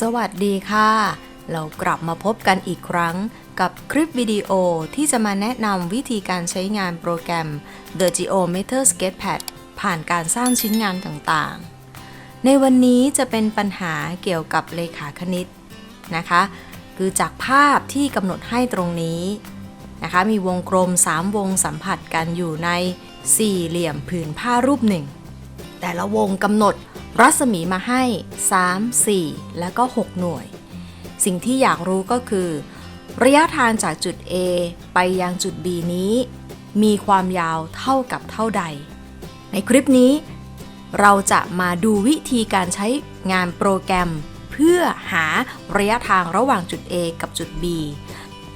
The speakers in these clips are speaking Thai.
สวัสดีค่ะ เรากลับมาพบกันอีกครั้งกับคลิปวิดีโอที่จะมาแนะนำวิธีการใช้งานโปรแกรม The Geometer Sketchpad ผ่านการสร้างชิ้นงานต่างๆ ในวันนี้จะเป็นปัญหาเกี่ยวกับเลขาคณิตนะคะ คือจากภาพที่กำหนดให้ตรงนี้นะคะ มีวงกลม 3 วงสัมผัสกันอยู่ในสี่เหลี่ยมผืนผ้ารูปหนึ่ง แต่ละวงกำหนด รัศมีมาให้ 3 4 แล้วก็ 6 หน่วย สิ่งที่อยากรู้ก็คือ ระยะทางจากจุด A ไปยังจุด B นี้ มีความยาวเท่ากับเท่าใด ในคลิปนี้ เราจะมาดูวิธีการใช้งานโปรแกรม เพื่อหาระยะทางระหว่างจุด A กับจุด B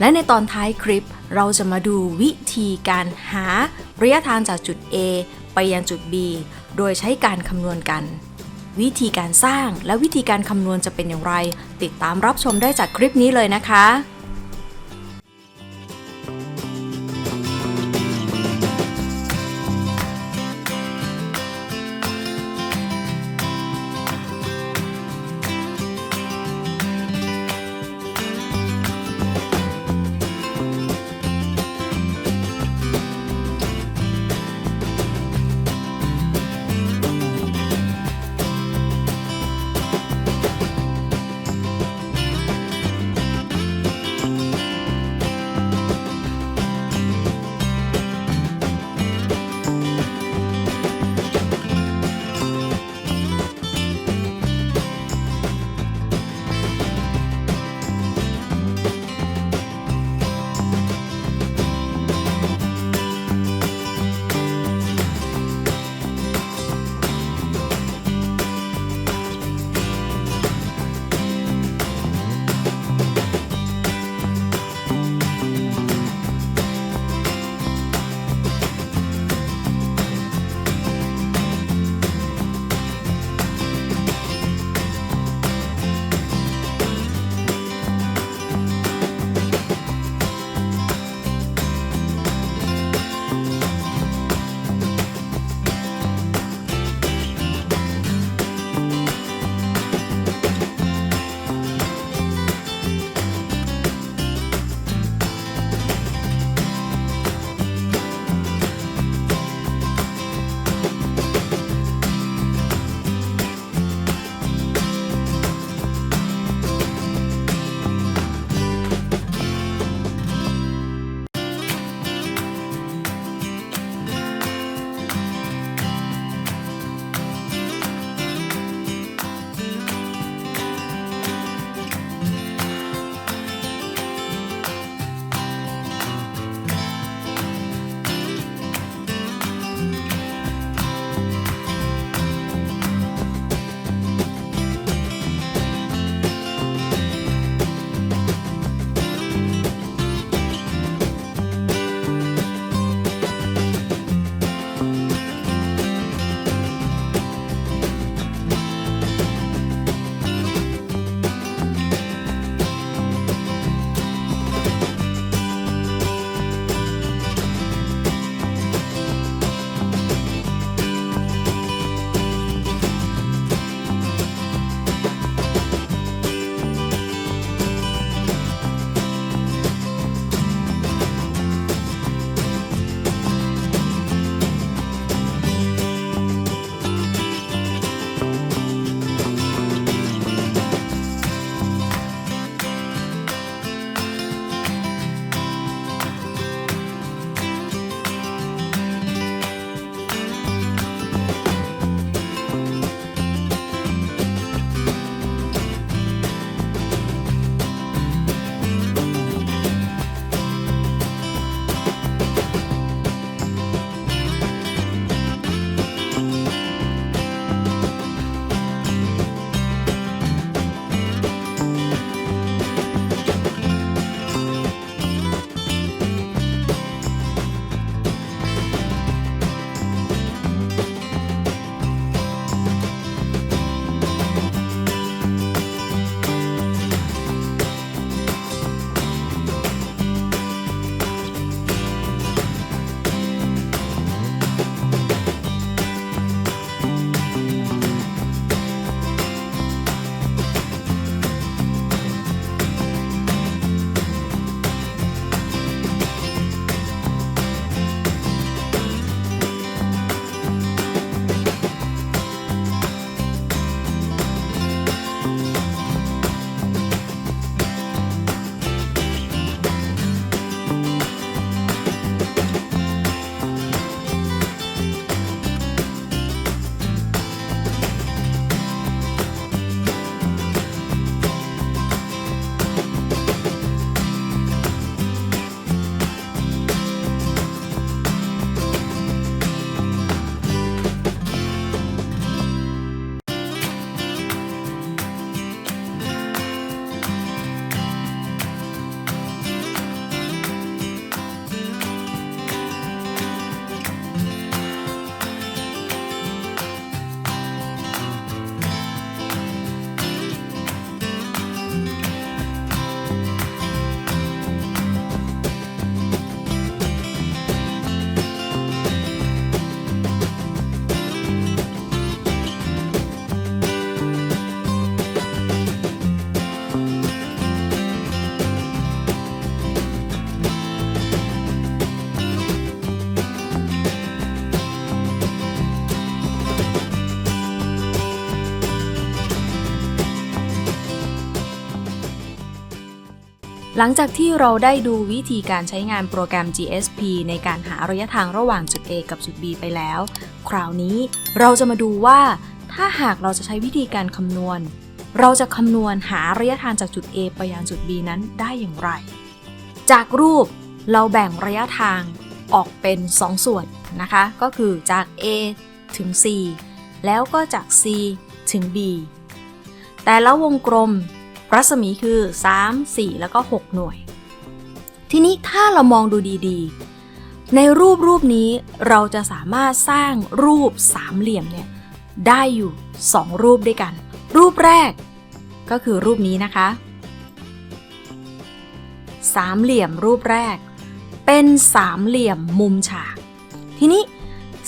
และในตอนท้ายคลิปเราจะมาดูวิธีการหาระยะทางจากจุด A ไปยังจุด B โดยใช้การคำนวณกัน วิธีการสร้างและวิธีการคำนวณจะเป็นอย่างไร ติดตามรับชมได้จากคลิปนี้เลยนะคะ หลังจากที่เราได้ดูวิธีการใช้งานโปรแกรม GSP ในการหาระยะทางระหว่างจุด A กับจุด B ไปแล้ว คราวนี้เราจะมาดูว่า ถ้าหากเราจะใช้วิธีการคำนวณ เราจะคำนวณหาระยะทางจากจุด A ไปยังจุด B นั้นได้อย่างไร จากรูปเราแบ่งระยะทางออกเป็น 2 ส่วนนะคะ ก็คือจาก A ถึง C แล้วก็จาก C ถึง B แต่ละวงกลม รัศมีคือ 3 4 แล้วก็ 6 หน่วย ทีนี้ถ้าเรามองดูดีๆ ในรูปรูปนี้เราจะสามารถสร้างรูปสามเหลี่ยมเนี่ยได้อยู่ 2 รูปด้วยกัน รูปแรกก็คือรูปนี้นะคะ สามเหลี่ยมรูปแรก เป็นสามเหลี่ยมมุมฉาก ทีนี้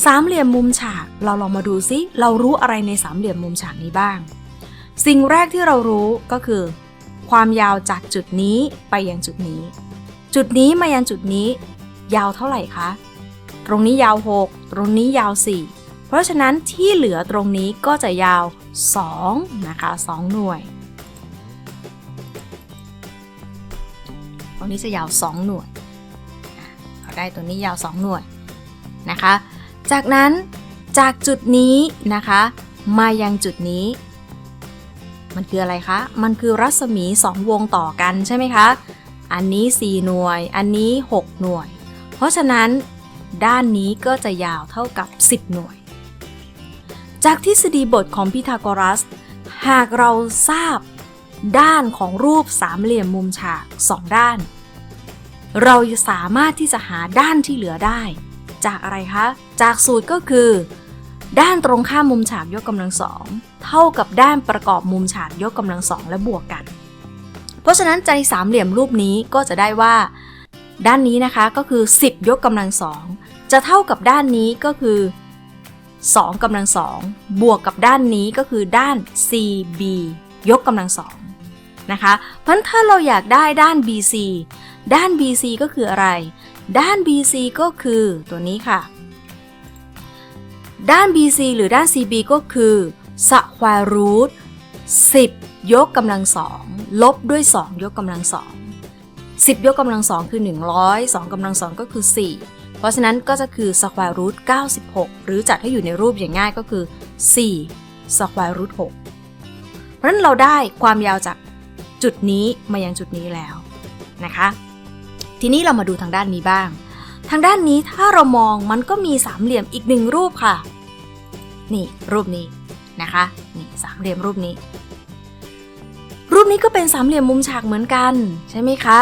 สามเหลี่ยมมุมฉากเราลองมาดูซิเรารู้อะไรในสามเหลี่ยมมุมฉากนี้บ้าง สิ่งแรกที่เรารู้ก็คือ ความยาวจากจุดนี้ไปยังจุดนี้ จุดนี้มายังจุดนี้ ยาวเท่าไหร่คะ ตรงนี้ยาว 6 ตรงนี้ยาว 4 เพราะฉะนั้นที่เหลือตรงนี้ก็จะยาว 2 นะคะ 2 หน่วย ตรงนี้จะยาว 2 หน่วยเราได้ตัวนี้ยาว 2 หน่วยนะคะ จากนั้นจากจุดนี้นะคะ มายังจุดนี้ มันคืออะไรคะ มันคือรัศมี 2 วงต่อกันใช่ไหมคะ อันนี้ 4 หน่วย อันนี้ 6 หน่วย เพราะฉะนั้น ด้านนี้ก็จะยาวเท่ากับ 10 หน่วย จากทฤษฎีบทของพีทาโกรัส หากเราทราบด้านของรูปสามเหลี่ยมมุมฉาก 2 ด้าน เราจะสามารถที่จะหาด้านที่เหลือได้ จากอะไรคะ จากสูตรก็คือ ด้านตรงข้ามมุมฉากยกกำลังสองเท่ากับด้านประกอบมุมฉากยกกำลังสองและบวกกัน เพราะฉะนั้นใจสามเหลี่ยมรูปนี้ก็จะได้ว่า ด้านนี้นะคะก็คือ 10 ยกกำลังสองจะเท่ากับด้านนี้ก็คือ2กำลังสองบวกกับด้านนี้ก็คือด้าน CB ยกกำลังสองนะคะ เพราะถ้าเราอยากได้ด้าน BC ด้าน BC ก็คืออะไร ด้าน BC ก็คือตัวนี้ค่ะ ด้าน BC หรือด้าน CB ก็คือ square root 10 ยกกำลังสองลบด้วย 2 ยกกำลังสอง10 ยกกำลังสองคือ 100 2กำลังสองก็คือ 4 เพราะฉะนั้นก็จะคือ square root 96 หรือจัดให้อยู่ในรูปอย่างง่ายก็คือ4 square root 6เพราะฉะนั้นเราได้ความยาวจากจุดนี้มายังจุดนี้แล้วนะคะ ทีนี้เรามาดูทางด้านนี้บ้าง ทางด้านนี้ถ้าเรามองมันก็มีสามเหลี่ยมอีกหนึ่งรูปค่ะ นี่รูปนี้นะคะนี่สามเหลี่ยมรูปนี้ รูปนี้ก็เป็นสามเหลี่ยมมุมฉากเหมือนกันใช่ไหมคะ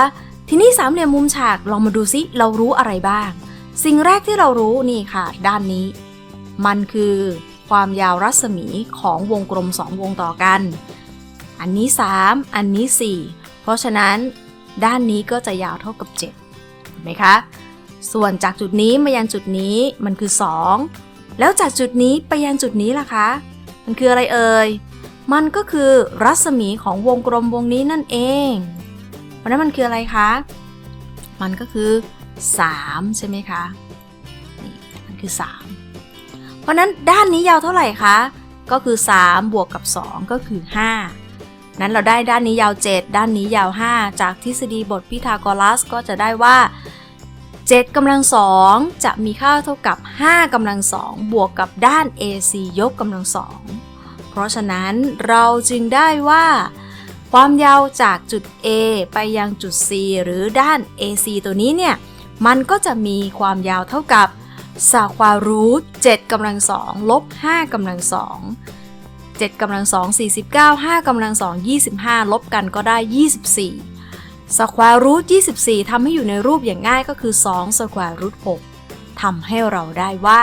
ทีนี้สามเหลี่ยมมุมฉากลองมาดูซิเรารู้อะไรบ้าง สิ่งแรกที่เรารู้นี่ค่ะ ด้านนี้ มันคือความยาวรัศมีของวงกลม 2 วงต่อกัน อันนี้ 3 อันนี้ 4 เพราะฉะนั้นด้านนี้ก็จะยาวเท่ากับ7เห็นไหมคะ ส่วนจากจุดนี้มายังจุดนี้มันคือ 2 แล้วจากจุดนี้ไปยังจุดนี้ล่ะคะ มันคืออะไรเอ่ย มันก็คือรัศมีของวงกลมวงนี้นั่นเอง เพราะนั้นมันคืออะไรคะ มันก็คือ 3 ใช่ไหมคะนี่มันคือ 3 เพราะนั้นด้านนี้ยาวเท่าไหร่คะ ก็คือ 3 บวกกับ 2 ก็คือ 5 นั้นเราได้ด้านนี้ยาว 7 ด้านนี้ยาว 5 จากทฤษฎีบทพีทาโกรัสก็จะได้ว่า 7กำลังสองจะมีค่าเท่ากับ 5กำลังสองบวกกับด้าน AC ยกกำลังสองเพราะฉะนั้นเราจึงได้ว่า ความยาวจากจุด A ไปยังจุด C หรือด้าน AC ตัวนี้เนี่ย มันก็จะมีความยาวเท่ากับสควารูท7กำลังสองลบ5กำลังสอง7กำลังสอง49 5กำลังสอง25 ลบกันก็ได้ 24 สแควร์รูท24ทำให้อยู่ในรูปอย่างง่ายก็คือ2สแควร์รูท6ทำให้เราได้ว่า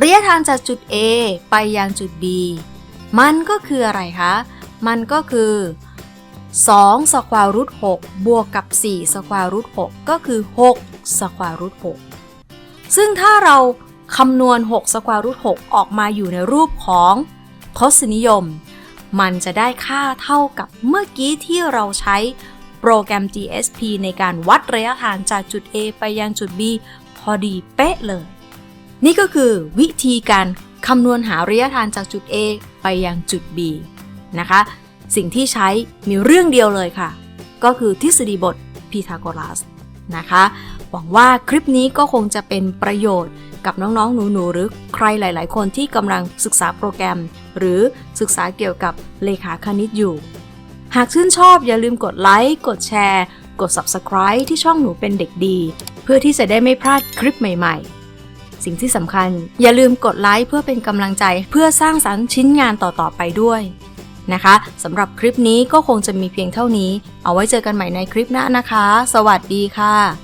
ระยะทางจากจุด A ไปยังจุด B มันก็คืออะไรคะ มันก็คือ2สแควร์รูท6บวกกับ4สแควร์รูท6ก็คือ6สแควร์รูท6ซึ่งถ้าเราคำนวณ6สแควร์รูท6ออกมาอยู่ในรูปของทศนิยม มันจะได้ค่าเท่ากับเมื่อกี้ที่เราใช้ โปรแกรม GSP ในการวัดระยะทางจากจุด A ไปยังจุด B พอดีเป๊ะเลย นี่ก็คือวิธีการคำนวณหาระยะทางจากจุด A ไปยังจุด B นะคะ สิ่งที่ใช้มีเรื่องเดียวเลยค่ะ ก็คือทฤษฎีบทพีทาโกรัสนะคะ หวังว่าคลิปนี้ก็คงจะเป็นประโยชน์กับน้องๆ หนูๆ หรือใครหลาย ๆ คนที่กำลังศึกษาโปรแกรม หรือศึกษาเกี่ยวกับเลขาคณิตอยู่ หากชื่นชอบอย่าลืมกดไลค์ กดแชร์ กด Subscribe ที่ช่องหนูเป็นเด็กดี เพื่อที่จะได้ไม่พลาดคลิปใหม่ๆ สิ่งที่สำคัญ อย่าลืมกดไลค์เพื่อเป็นกำลังใจเพื่อสร้างสรรค์ชิ้นงานต่อๆไปด้วยนะคะสำหรับคลิปนี้ก็คงจะมีเพียงเท่านี้ เอาไว้เจอกันใหม่ในคลิปหน้านะคะ สวัสดีค่ะ